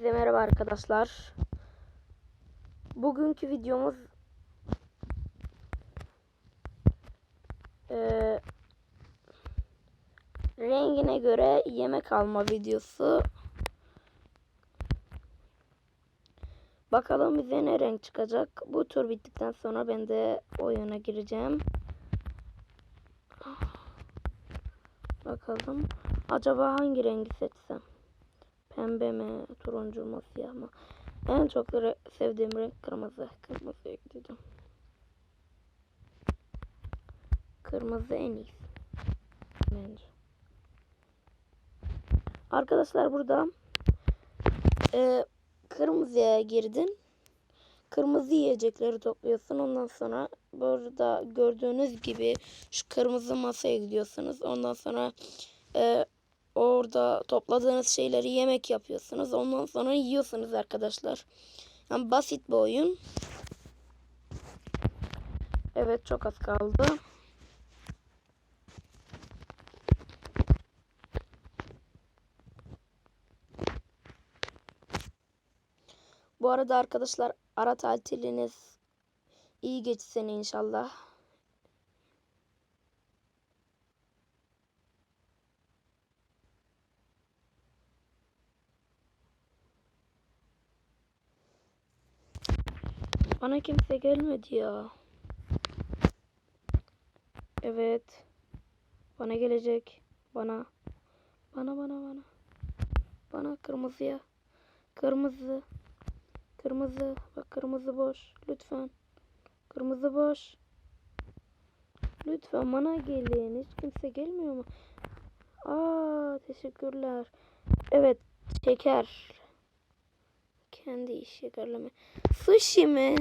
Hepinize merhaba arkadaşlar. Bugünkü videomuz eee, rengine göre yemek alma videosu. Bakalım bize ne renk çıkacak. Bu tur bittikten sonra ben de oyuna gireceğim. Bakalım. Acaba hangi rengi seçsem? Pembe mi, turuncu mu, siyah mı? En çok sevdiğim renk kırmızı. Kırmızıya gideceğim. Kırmızı en iyisi. Bence. Arkadaşlar burada e, kırmızıya girdin. Kırmızı yiyecekleri topluyorsun. Ondan sonra burada gördüğünüz gibi şu kırmızı masaya gidiyorsunuz. Ondan sonra e, orada topladığınız şeyleri yemek yapıyorsunuz. Ondan sonra yiyorsunuz arkadaşlar. Yani basit bir oyun. Evet çok az kaldı. Bu arada arkadaşlar ara tatiliniz iyi geçsin inşallah. Bana kimse gelmedi ya. Evet. Bana gelecek. Bana. Bana bana bana. Bana kırmızıya. Kırmızı. Kırmızı. Bak kırmızı boş. Lütfen. Kırmızı boş. Lütfen bana gelin. Hiç kimse gelmiyor mu? Aa teşekkürler. Evet. Şeker. Kendi iş şekerleme. Sushi mi?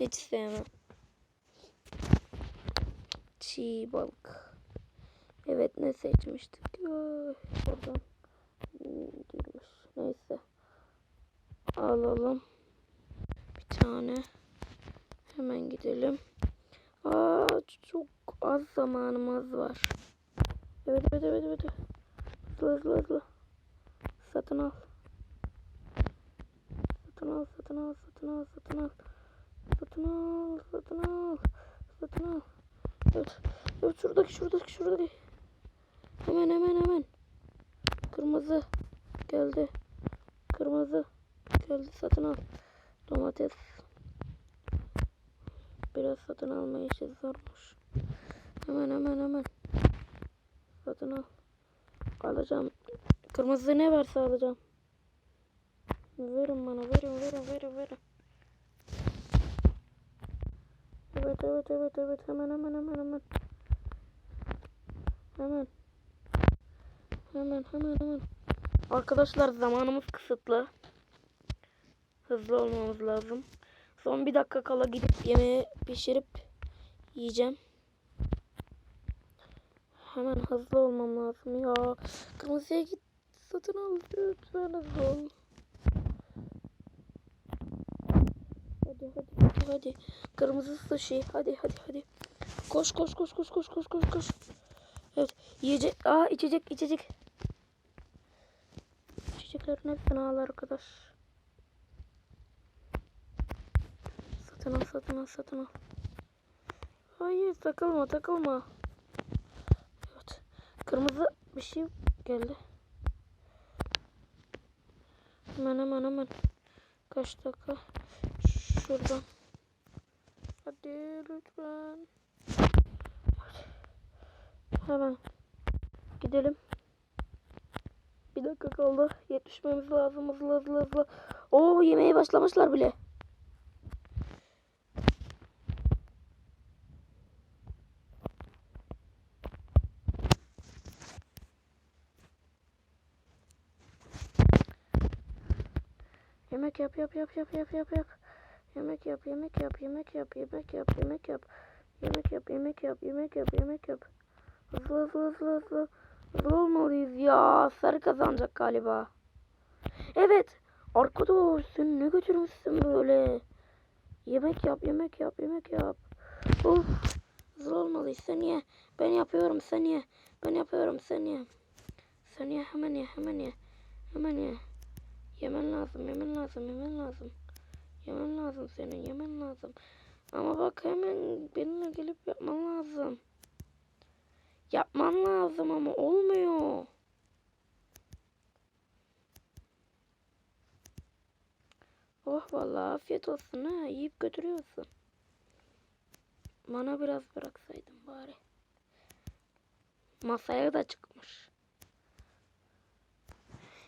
Hiç sevmem. Çiğ balık. Evet ne seçmiştik? Oradan girmiş. Neyse. Alalım. Bir tane. Hemen gidelim. Aa çok az zamanımız var. Evet evet evet evet. Hızlı hızlı hızlı. Satın al. Satın al, satın al, satın al, satın al. Satın al, satın al, satın al. Evet, evet şuradaki, şuradaki, şuradaki. Hemen, hemen, hemen. Kırmızı geldi. Kırmızı geldi, satın al. Domates. Biraz satın alma işi zormuş. Hemen, hemen, hemen. Satın al. Alacağım. Kırmızı ne varsa alacağım. Verin bana verin verin verin verin. Evet evet evet evet hemen hemen hemen hemen. Hemen. Hemen hemen hemen. Arkadaşlar zamanımız kısıtlı. Hızlı olmamız lazım. Son bir dakika kala gidip yemeği pişirip yiyeceğim. Hemen hızlı olmam lazım ya. Kırmızıya git satın al lütfen hızlı ol. Hadi hadi hadi. Kırmızı sushi. Hadi hadi hadi. Koş koş koş koş koş koş koş koş. Evet. Yiyecek. Aa içecek içecek. İçeceklerin hepsini al arkadaş. Satın al satın al satın al. Hayır takılma takılma. Evet. Kırmızı bir şey geldi. Hemen hemen hemen. Kaç dakika? Şuradan. Hadi lütfen. Hemen gidelim. Bir dakika kaldı. Yetişmemiz lazım hızlı hızlı hızlı. Oo yemeğe başlamışlar bile. Yemek yap yap yap yap yap yap yap. Yemek yap yemek yap yemek yap yemek yap yemek yap. Yemek yap yemek yap yemek yap yemek yap. Hızlı hızlı hızlı hızlı. Hızlı olmalıyız ya. Sarı kazanacak galiba. Evet. Arkadaş sen ne götürmüşsün böyle. Yemek yap yemek yap yemek yap. Of. Hızlı olmalıyız sen ye. Ben yapıyorum sen ye. Ben yapıyorum sen ye. Sen ye hemen ye hemen ye. Hemen ye. Yemen lazım, yemen lazım, yemen lazım. Yemen lazım senin, yemen lazım. Ama bak hemen benimle gelip yapman lazım. Yapman lazım ama olmuyor. Oh vallahi afiyet olsun ha. Yiyip götürüyorsun. Bana biraz bıraksaydın bari. Masaya da çıkmış.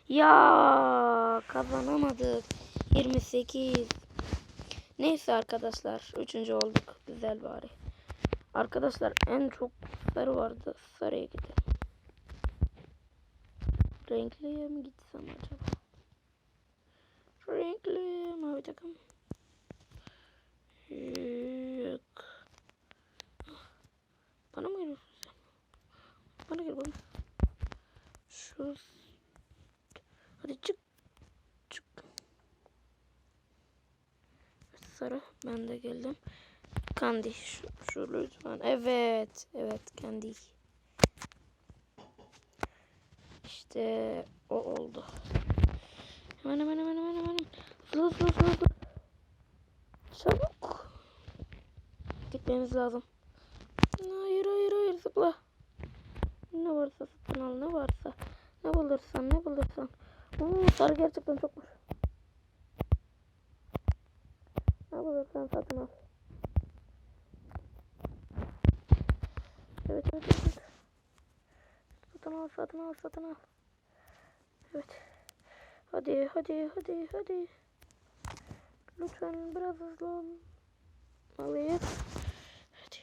Ya kazanamadık. 28. Neyse arkadaşlar. Üçüncü olduk. Güzel bari. Arkadaşlar en çok sarı vardı. Sarıya gidelim. Renkliye mi gitsem acaba? Renkli mavi takım. Yok. Bana mı geliyorsun sen? Bana gel bana. Şu Hadi çık. Çık. Sarı. Ben de geldim. Kandi. Şu, şu lütfen. Evet. Evet. Kandi. İşte o oldu. Hemen hemen hemen hemen hemen. Hızlı hızlı hızlı hızlı. Çabuk. Gitmemiz lazım. Hayır hayır hayır zıpla. Ne varsa satın al ne varsa. Ne bulursan ne bulursan. Oo, sarı gerçekten çokmuş. Ne bulursan satın al. Evet evet evet. evet. Satın al satın al. Evet. Hadi hadi hadi hadi. Lütfen biraz hızlı olmalıyız. Hadi.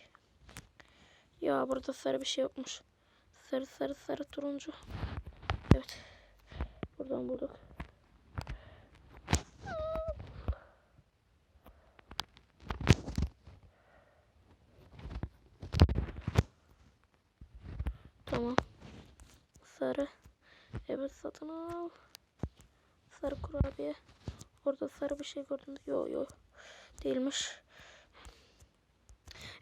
Ya burada sarı bir şey yokmuş. Sarı sarı sarı turuncu. Evet. Buradan bulduk. Tamam. Sarı. Evet satın al. Sarı kurabiye. Orada sarı bir şey gördüm. Yo yo. Değilmiş.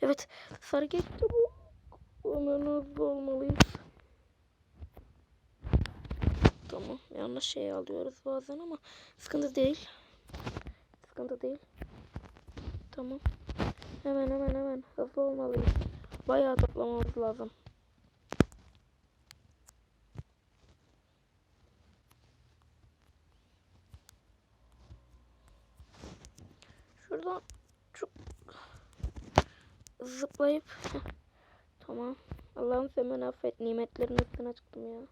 Evet. Sarı geçti bu. Hemen hızlı olmalıyız. Tamam. Yanlış şey alıyoruz bazen ama sıkıntı değil. Sıkıntı değil. Tamam. Hemen hemen hemen hızlı olmalıyız. Bayağı toplamamız lazım. Şuradan çok zıplayıp tamam. Allah'ım sen beni affet. Nimetlerin üstüne çıktım ya.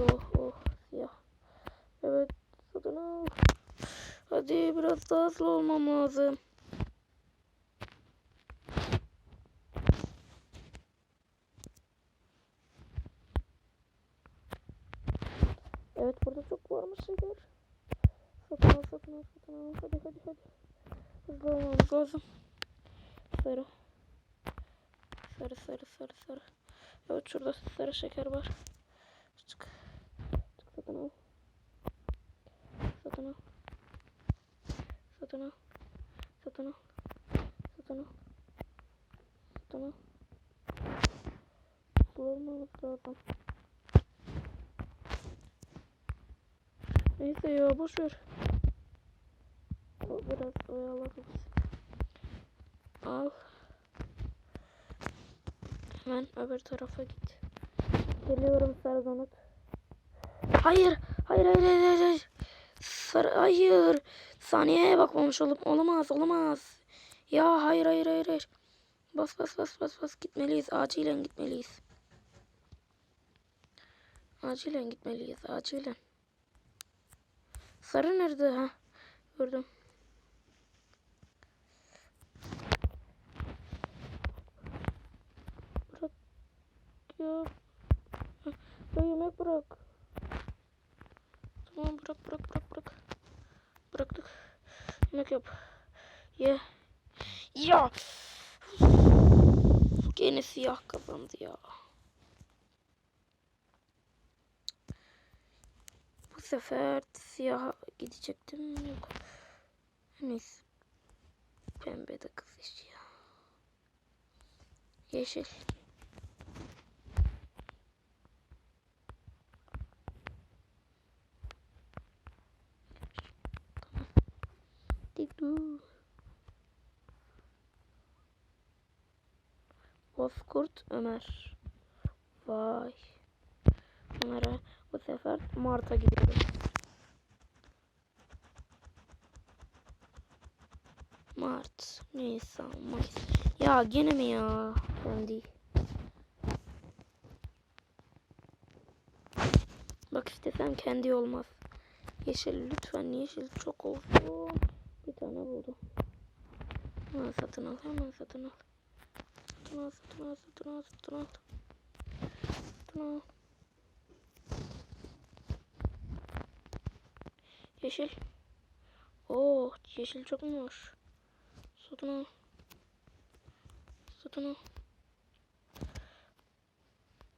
Oh oh siyah. Evet satın al. Hadi biraz daha hızlı olmam lazım. Evet burada çok varmış şeyler. Satın al satın al satın al. Hadi hadi hadi. Hızlı olmamız lazım. Sarı. Sarı sarı sarı sarı. Evet şurada sarı şeker var. Çık. Çık satın al. Satın al. Satın al. Satın al. Satın al. Satın al. Hızlı olmamız lazım. Neyse ya boş ver. O biraz oyaladı bizi. Al. Hemen öbür tarafa git. Geliyorum sarı donut. Hayır. Hayır hayır hayır hayır. Sarı hayır. Saniyeye bakmamış olup olamaz olamaz. Ya hayır hayır hayır hayır. Bas bas bas bas bas gitmeliyiz. Acilen gitmeliyiz. Acilen gitmeliyiz. Acilen. Sarı nerede ha? Gördüm. Bırak ya. Ya yemek bırak. Tamam bırak bırak bırak bırak. Bıraktık. Yemek yap. Ye. Ya. Gene siyah kazandı ya. sefer siyaha gidecektim. Yok. Neyse. Pembe de kızış ya. Yeşil. Tamam. Bozkurt Ömer. Vay. Onlara bu sefer Mart'a gidiyoruz. Mart, Nisan, Mayıs. Ya gene mi ya? Ben değil. Bak işte sen kendi olmaz. Yeşil lütfen yeşil çok olsun. Bir tane buldum. Hemen satın al hemen satın al. Satın al satın al satın al satın al. Satın al. Yeşil. Oh yeşil çokmuş. Satın al. Satın al.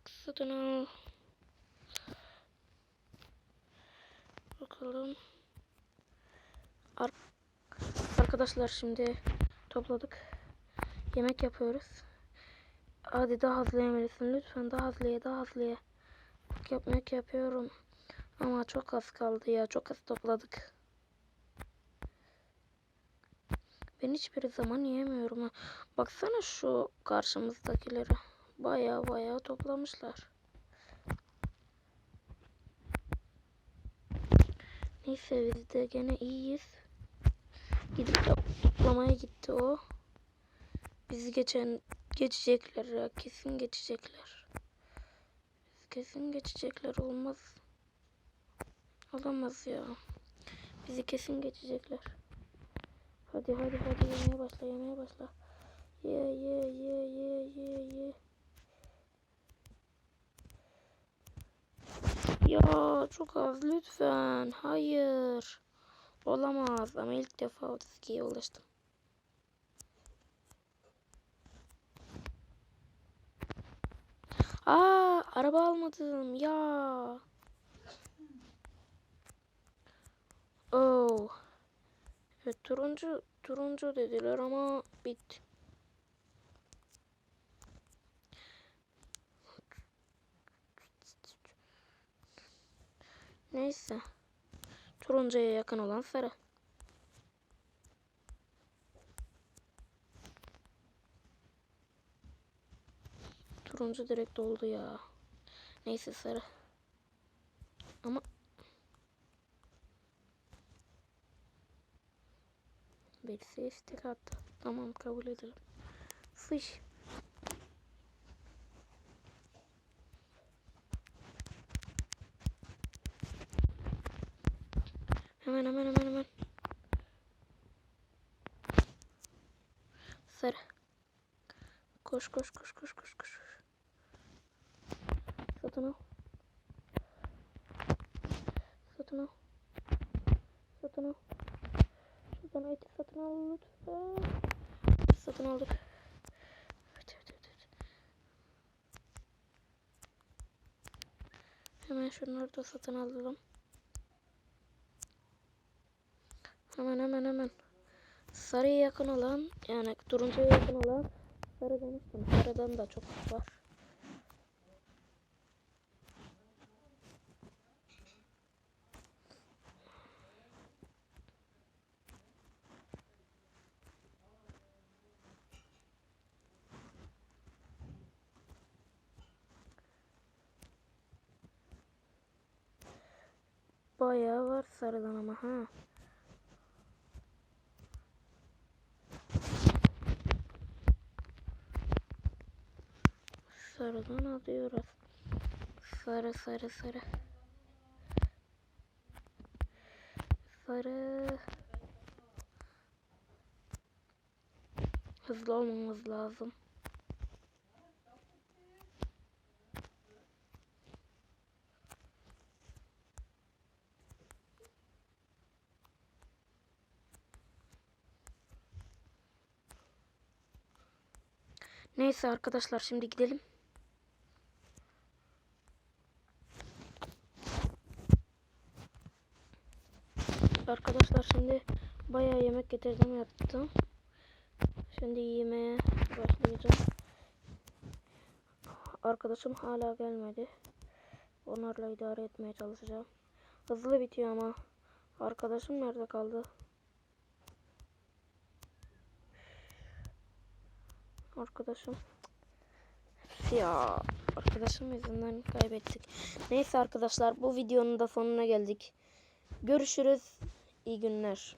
Satın al. Bakalım. Ar Arkadaşlar şimdi topladık. Yemek yapıyoruz. Hadi daha hızlı yemelisin. Lütfen daha hızlı ye, daha hızlı ye. Bak yapmak yapıyorum. Ama çok az kaldı ya. Çok az topladık. Ben hiçbir zaman yiyemiyorum. ha. Baksana şu karşımızdakileri. Baya baya toplamışlar. Neyse biz de gene iyiyiz. Gidip to- toplamaya gitti o. Bizi geçen geçecekler ya. Kesin geçecekler. Biz kesin geçecekler. Olmaz. Olamaz ya. Bizi kesin geçecekler. Hadi hadi hadi yemeye başla yemeye başla. Ye ye ye ye ye ye. Ya çok az lütfen. Hayır. Olamaz ama ilk defa 32'ye ulaştım. Aa, araba almadım ya. Oh. Evet turuncu turuncu dediler ama bit. Neyse. Turuncuya yakın olan sarı. Turuncu direkt oldu ya. Neyse sarı. Ama birisi istek attı. Tamam kabul edelim. Fış. Hemen hemen hemen hemen. Sarı. Koş koş koş koş koş koş. Satın al. Satın al. Satın al. Eti satın al lütfen. Satın aldık. Hemen şunları da satın alalım. Hemen hemen hemen. Sarıya yakın olan yani turuncuya yakın olan sarı demiştim. Sarıdan da çok var. Bayağı var sarıdan ama ha. Sarıdan alıyoruz. Sarı sarı sarı. Sarı. Hızlı olmamız lazım. Neyse arkadaşlar şimdi gidelim. Arkadaşlar şimdi bayağı yemek getirdim yaptım. Şimdi yemeğe başlayacağım. Arkadaşım hala gelmedi. Onlarla idare etmeye çalışacağım. Hızlı bitiyor ama. Arkadaşım nerede kaldı? Arkadaşım. Ya arkadaşım yüzünden kaybettik. Neyse arkadaşlar bu videonun da sonuna geldik. Görüşürüz. İyi günler.